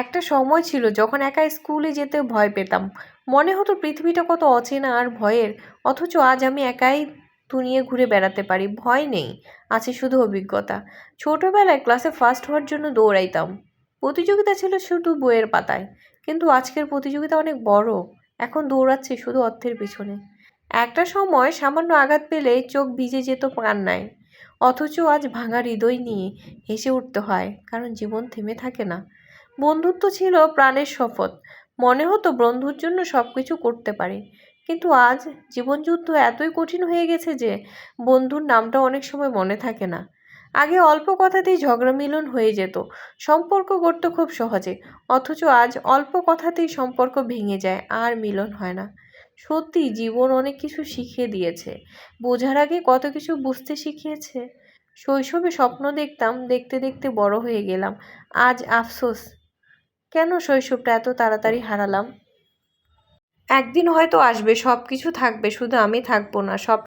একটা সময় ছিল যখন একা স্কুলে যেতে ভয় পেতাম। মনে হতো পৃথিবীটা কত অচেনা আর ভয়ের, অথচ আজ আমি একাই দুনিয়ে ঘুরে বেড়াতে পারি, ভয় নেই, আছে শুধু অভিজ্ঞতা। ছোটবেলায় ক্লাসে ফার্স্ট হওয়ার জন্য দৌড়াইতাম। প্রতিযোগিতা ছিল শুধু বইয়ের পাতায়, কিন্তু আজকের প্রতিযোগিতা অনেক বড়, এখন দৌড়াচ্ছি শুধু অর্থের পিছনে। একটা সময় সামান্য আঘাত পেলে চোখ ভিজে যেত কান্নায় অথচ আজ ভাঙা হৃদয় নিয়ে হেসে উঠতে হয়, কারণ জীবন থেমে থাকে না। বন্ধুত্ব ছিল প্রাণের শপথ। মনে হতো বন্ধুর জন্য সব কিছু করতে পারি। কিন্তু আজ জীবনযুদ্ধ এতই কঠিন হয়ে গেছে যে বন্ধুর নামটা অনেক সময় মনে থাকে না। আগে অল্প কথাতেই ঝগড়া মিলন হয়ে যেত। সম্পর্ক গড়ত খুব সহজে। অথচ আজ অল্প কথাতেই সম্পর্ক ভেঙে যায়, আর মিলন হয় না। সত্যি জীবন অনেক কিছু শিখিয়ে দিয়েছে। বোঝার আগে কত কিছু বুঝতে শিখিয়েছে। শৈশবে স্বপ্ন দেখতাম, দেখতে দেখতে বড় হয়ে গেলাম। আজ আফসোস। কেন শৈশবটা এত তাড়াতাড়ি হারালাম? একদিন হয়তো আসবে সব কিছু থাকবে, শুধু আমি থাকব না, সব